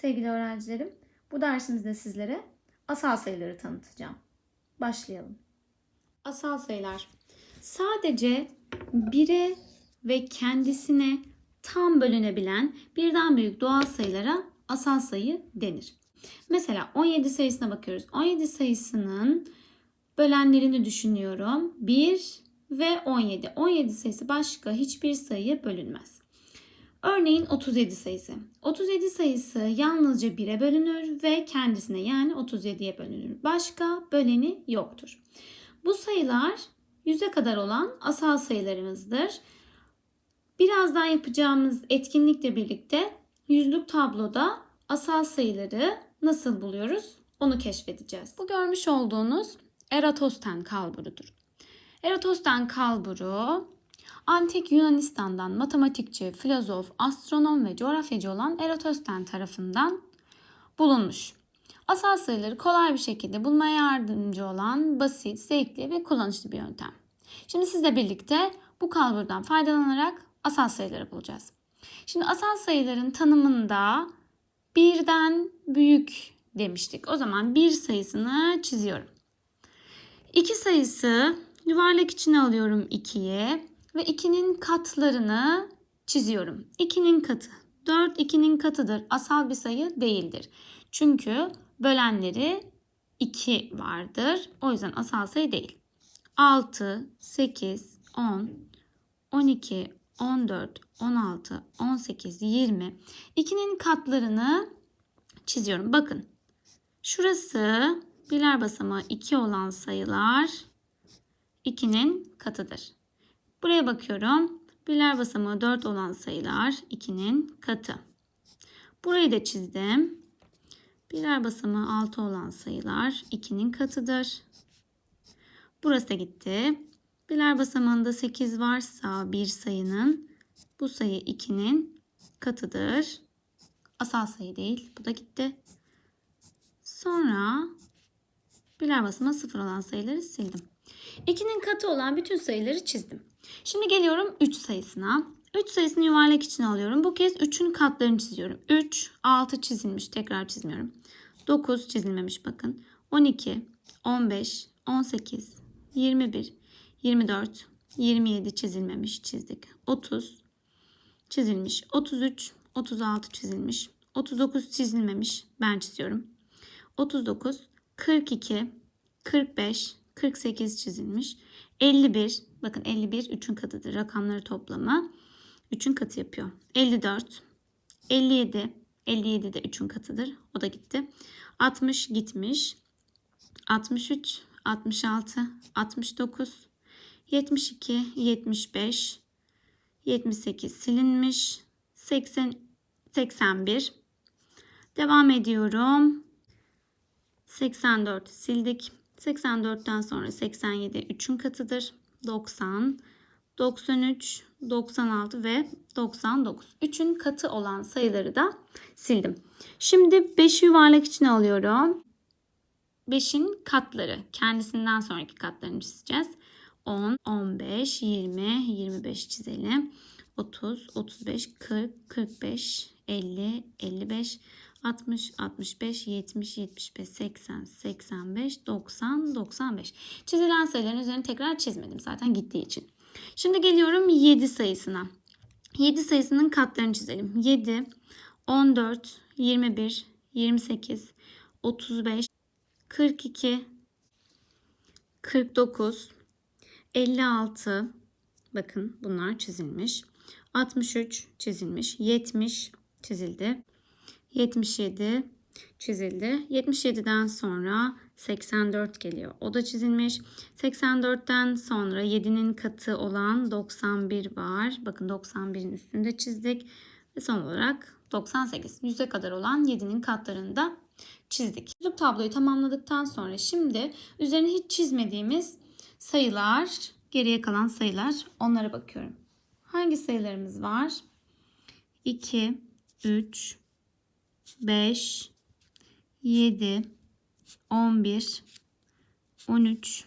Sevgili öğrencilerim, bu dersimizde sizlere asal sayıları tanıtacağım. Başlayalım. Asal sayılar sadece bire ve kendisine tam bölünebilen birden büyük doğal sayılara asal sayı denir. Mesela 17 sayısına bakıyoruz. 17 sayısının bölenlerini düşünüyorum. 1 ve 17. 17 sayısı başka hiçbir sayıya bölünmez. Örneğin 37 sayısı. 37 sayısı yalnızca 1'e bölünür ve kendisine yani 37'ye bölünür. Başka böleni yoktur. Bu sayılar 100'e kadar olan asal sayılarımızdır. Birazdan yapacağımız etkinlikle birlikte yüzlük tabloda asal sayıları nasıl buluyoruz onu keşfedeceğiz. Bu görmüş olduğunuz Eratos'ten kalburudur. Eratos'ten kalburu Antik Yunanistan'dan matematikçi, filozof, astronom ve coğrafyacı olan Eratos'ten tarafından bulunmuş. Asal sayıları kolay bir şekilde bulmaya yardımcı olan basit, zevkli ve kullanışlı bir yöntem. Şimdi sizle birlikte bu kalburdan faydalanarak asal sayıları bulacağız. Şimdi asal sayıların tanımında birden büyük demiştik. O zaman bir sayısını çiziyorum. 2 sayısı yuvarlak içine alıyorum 2'ye ve 2'nin katlarını çiziyorum. 2'nin katı 4 2'nin katıdır. Asal bir sayı değildir. Çünkü bölenleri 2 vardır. O yüzden asal sayı değil. 6, 8, 10, 12, 14, 16, 18, 20. 2'nin katlarını çiziyorum. Bakın. Şurası birler basamağı 2 olan sayılar 2'nin katıdır. Buraya bakıyorum. Birler basamağı 4 olan sayılar 2'nin katı. Burayı da çizdim. Birler basamağı 6 olan sayılar 2'nin katıdır. Burası da gitti. Birler basamağında 8 varsa bir sayının bu sayı 2'nin katıdır. Asal sayı değil. Bu da gitti. Sonra birler basamağı 0 olan sayıları sildim. 2'nin katı olan bütün sayıları çizdim. Şimdi geliyorum 3 sayısına. 3 sayısını yuvarlak içine alıyorum. Bu kez 3'ün katlarını çiziyorum. 3, 6 çizilmiş. Tekrar çizmiyorum. 9 çizilmemiş bakın. 12, 15, 18, 21, 24, 27 çizilmemiş çizdik. 30 çizilmiş. 33, 36 çizilmiş. 39 çizilmemiş. Ben çiziyorum. 39, 42, 45, 48 çizilmiş. 51, bakın 51 3'ün katıdır. Rakamları toplamı 3'ün katı yapıyor. 54, 57, 57 de 3'ün katıdır. O da gitti. 60 gitmiş. 63, 66, 69, 72, 75, 78 silinmiş. 80, 81. Devam ediyorum. 84 sildik. 84'ten sonra 87 3'ün katıdır. 90, 93, 96 ve 99. 3'ün katı olan sayıları da sildim. Şimdi 5'i yuvarlak içine alıyorum. 5'in katları. Kendisinden sonraki katlarını çizeceğiz. 10, 15, 20, 25 çizelim. 30, 35, 40, 45, 50, 55, 60, 65, 70, 75, 80, 85, 90, 95. Çizilen sayıların üzerine tekrar çizmedim zaten gittiği için. Şimdi geliyorum 7 sayısına. 7 sayısının katlarını çizelim. 7, 14, 21, 28, 35, 42, 49, 56, bakın bunlar çizilmiş. 63 çizilmiş. 70 çizildi. 77 çizildi. 77'den sonra 84 geliyor. O da çizilmiş. 84'ten sonra 7'nin katı olan 91 var. Bakın 91'in üstünde çizdik. Ve son olarak 98. 100'e kadar olan 7'nin katlarını da çizdik. Yüzlük tabloyu tamamladıktan sonra şimdi üzerine hiç çizmediğimiz sayılar, geriye kalan sayılar onlara bakıyorum. Hangi sayılarımız var? 2, 3, 5, 7, 11, 13,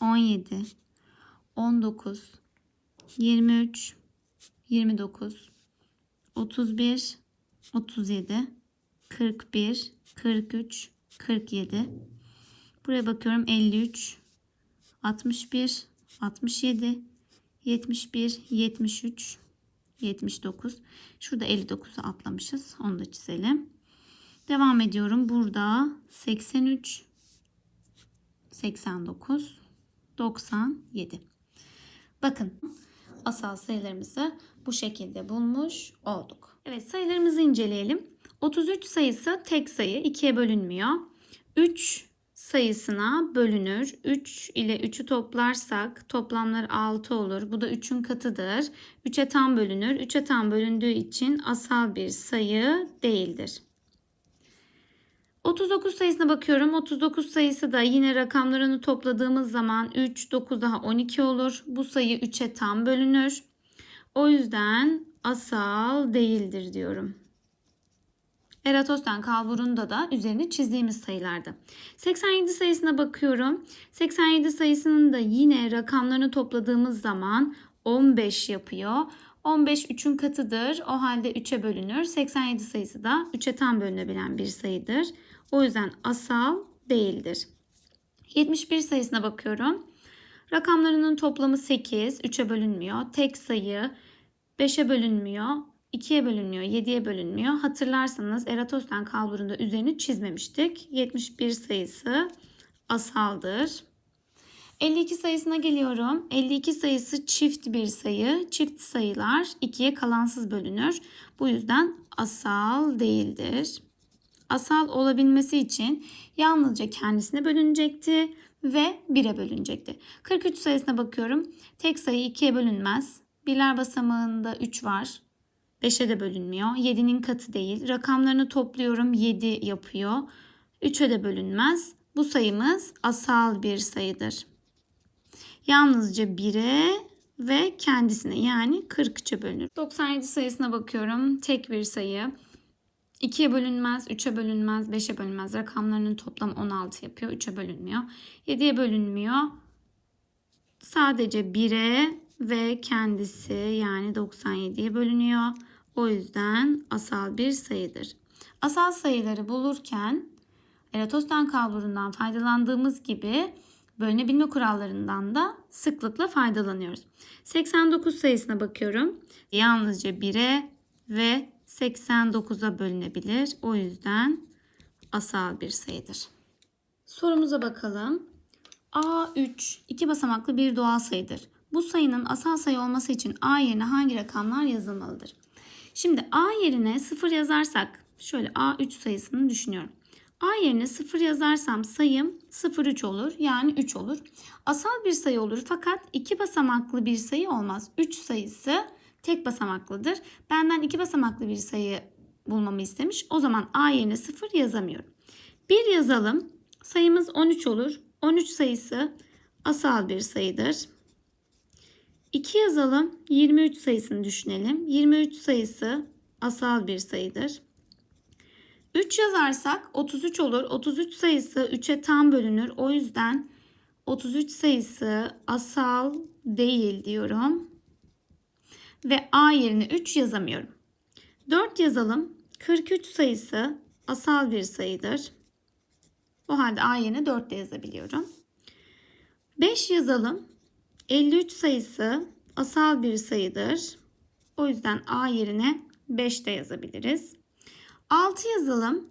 17, 19, 23, 29, 31, 37, 41, 43, 47. Buraya bakıyorum 53, 61, 67, 71, 73, 79. Şurada 59'u atlamışız. Onu da çizelim. Devam ediyorum. Burada 83, 89, 97. Bakın asal sayılarımızı bu şekilde bulmuş olduk. Evet sayılarımızı inceleyelim. 33 sayısı tek sayı 2'ye bölünmüyor. 3 sayısına bölünür. 3 ile 3'ü toplarsak toplamları 6 olur. Bu da 3'ün katıdır. 3'e tam bölünür. 3'e tam bölündüğü için asal bir sayı değildir. 39 sayısına bakıyorum. 39 sayısı da yine rakamlarını topladığımız zaman 3, 9 daha 12 olur. Bu sayı 3'e tam bölünür. O yüzden asal değildir diyorum. Eratos'tan kalburunda da üzerine çizdiğimiz sayılardı. 87 sayısına bakıyorum. 87 sayısının da yine rakamlarını topladığımız zaman 15 yapıyor. 15 3'ün katıdır. O halde 3'e bölünür. 87 sayısı da 3'e tam bölünebilen bir sayıdır. O yüzden asal değildir. 71 sayısına bakıyorum. Rakamlarının toplamı 8, 3'e bölünmüyor. Tek sayı 5'e bölünmüyor. 2'ye bölünmüyor, 7'ye bölünmüyor. Hatırlarsanız Eratos'tan kalburunda üzerini çizmemiştik. 71 sayısı asaldır. 52 sayısına geliyorum. 52 sayısı çift bir sayı. Çift sayılar 2'ye kalansız bölünür. Bu yüzden asal değildir. Asal olabilmesi için yalnızca kendisine bölünecekti ve 1'e bölünecekti. 43 sayısına bakıyorum. Tek sayı 2'ye bölünmez. Birler basamağında 3 var. 5'e de bölünmüyor. 7'nin katı değil. Rakamlarını topluyorum 7 yapıyor. 3'e de bölünmez. Bu sayımız asal bir sayıdır. Yalnızca 1'e ve kendisine yani 43'e bölünür. 97 sayısına bakıyorum. Tek bir sayı. 2'ye bölünmez, 3'e bölünmez, 5'e bölünmez. Rakamlarının toplamı 16 yapıyor. 3'e bölünmüyor. 7'ye bölünmüyor. Sadece 1'e ve kendisi yani 97'ye bölünüyor. O yüzden asal bir sayıdır. Asal sayıları bulurken Eratos'tan kalburundan faydalandığımız gibi bölünebilme kurallarından da sıklıkla faydalanıyoruz. 89 sayısına bakıyorum. Yalnızca 1'e ve 89'a bölünebilir. O yüzden asal bir sayıdır. Sorumuza bakalım. A3 iki basamaklı bir doğal sayıdır. Bu sayının asal sayı olması için A yerine hangi rakamlar yazılmalıdır? Şimdi A yerine 0 yazarsak şöyle A3 sayısını düşünüyorum. A yerine 0 yazarsam sayım 0,3 olur. Yani 3 olur. Asal bir sayı olur fakat iki basamaklı bir sayı olmaz. 3 sayısı tek basamaklıdır. Benden iki basamaklı bir sayı bulmamı istemiş. O zaman A yerine 0 yazamıyorum. 1 yazalım. Sayımız 13 olur. 13 sayısı asal bir sayıdır. 2 yazalım. 23 sayısını düşünelim. 23 sayısı asal bir sayıdır. 3 yazarsak 33 olur. 33 sayısı 3'e tam bölünür. O yüzden 33 sayısı asal değil diyorum. Ve A yerine 3 yazamıyorum. 4 yazalım. 43 sayısı asal bir sayıdır. O halde A yerine 4 de yazabiliyorum. 5 yazalım. 53 sayısı asal bir sayıdır. O yüzden A yerine 5 de yazabiliriz. 6 yazalım.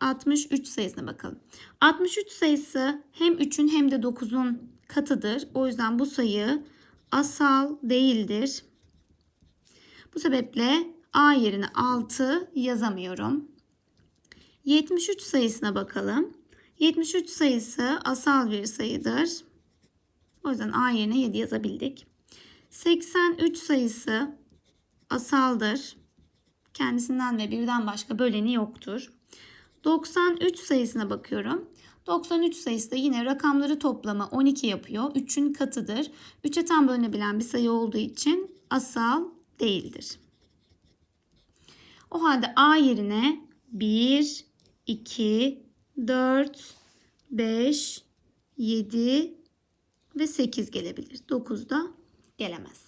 63 sayısına bakalım. 63 sayısı hem 3'ün hem de 9'un katıdır. O yüzden bu sayı asal değildir. Bu sebeple A yerine 6 yazamıyorum. 73 sayısına bakalım. 73 sayısı asal bir sayıdır. O yüzden A yerine 7 yazabildik. 83 sayısı asaldır. Kendisinden ve birden başka böleni yoktur. 93 sayısına bakıyorum. 93 sayısı da yine rakamları toplamı 12 yapıyor. 3'ün katıdır. 3'e tam bölünebilen bir sayı olduğu için asal değildir. O halde A yerine 1, 2, 4, 5, 7 ve 8 gelebilir. 9 da gelemez.